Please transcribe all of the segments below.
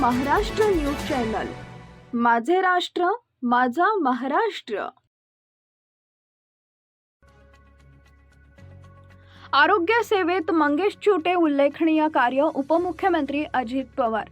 Maharashtra news channel. माझे राष्ट्र माझा महाराष्ट्र. आरोग्य सेवेत मंगेश चुटे उल्लेखनीय कार्य उपमुख्यमंत्री अजित पवार.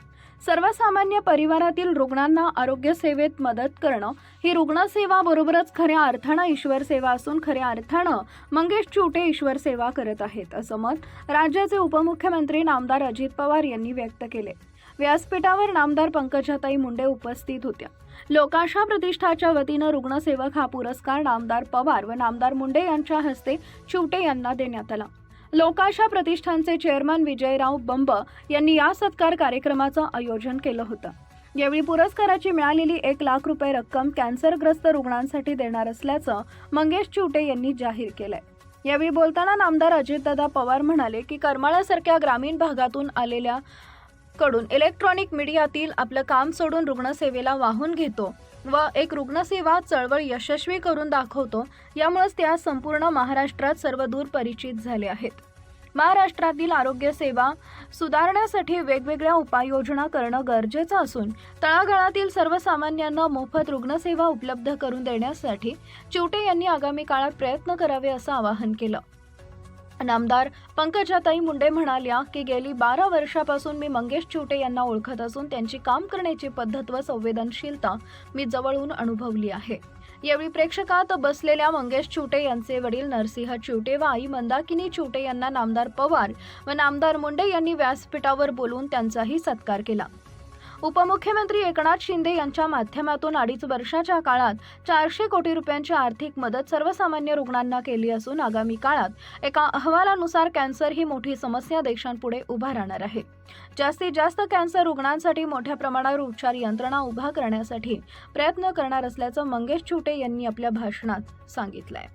सर्वसामान्य परिवारातील रुग्णांना आरोग्य सेवेत मदत करणं ही रुग्णसेवा बरोबरच खऱ्या अर्थानं ईश्वर सेवा असून खऱ्या अर्थानं मंगेश चुटे ईश्वर सेवा करत आहेत असं मत राज्याचे उपमुख्यमंत्री नामदार अजित पवार यांनी व्यक्त केले. व्यासपीठावर नामदार पंकजाताई मुंडे उपस्थित होत्या. लोकाशा प्रतिष्ठाच्या वतीनं रुग्णसेवक हा पुरस्कार नामदार पवार व नामदार मुंडे यांच्या हस्ते चिवटे यांना देण्यात आला. लोकाशा प्रतिष्ठानचे चेअरमन विजयराव बंब यांनी या सत्कार कार्यक्रमाचं आयोजन केलं होतं. यावेळी पुरस्काराची मिळालेली एक लाख रुपये रक्कम कॅन्सरग्रस्त रुग्णांसाठी देणार असल्याचं मंगेश चिवटे यांनी जाहीर केलंय. यावेळी बोलताना नामदार अजितदादा पवार म्हणाले की करमाळ्यासारख्या ग्रामीण भागातून आलेल्या कडून इलेक्ट्रॉनिक मीडियातील आपलं काम सोडून रुग्णसेवेला वाहून घेतो व एक रुग्णसेवा चळवळ यशस्वी करून दाखवतो. यामुळेच त्या संपूर्ण महाराष्ट्रात सर्वदूर परिचित झाले आहेत. महाराष्ट्रातील आरोग्यसेवा सुधारण्यासाठी वेगवेगळ्या उपाययोजना करणं गरजेचं असून तळागाळातील सर्वसामान्यांना मोफत रुग्णसेवा उपलब्ध करून देण्यासाठी चिवटे यांनी आगामी काळात प्रयत्न करावे असं आवाहन केलं. नामदार पंकजाताई मुंडे म्हणाल्या की गेली बारा वर्षापासून मी मंगेश चिवटे यांना ओळखत असून त्यांची काम करण्याची पद्धत व संवेदनशीलता मी जवळून अनुभवली आहे. यावेळी प्रेक्षकात बसलेल्या मंगेश चिवटे यांचे वडील नरसिंह चिवटे व आई मंदाकिनी चिवटे यांना नामदार पवार व नामदार मुंडे यांनी व्यासपीठावर बोलून त्यांचाही सत्कार केला. उपमुख्यमंत्री एकनाथ शिंदे यांच्या माध्यमातून अडीच वर्षाच्या काळात चारशे कोटी रुपयांची आर्थिक मदत सर्वसामान्य रुग्णांना केली असून आगामी काळात एका अहवालानुसार कॅन्सर ही मोठी समस्या देशांपुढे उभा राहणार आहे. जास्तीत जास्त कॅन्सर रुग्णांसाठी मोठ्या प्रमाणावर उपचार यंत्रणा उभा करण्यासाठी प्रयत्न करणार असल्याचं मंगेश चुटे यांनी आपल्या भाषणात सांगितलंय.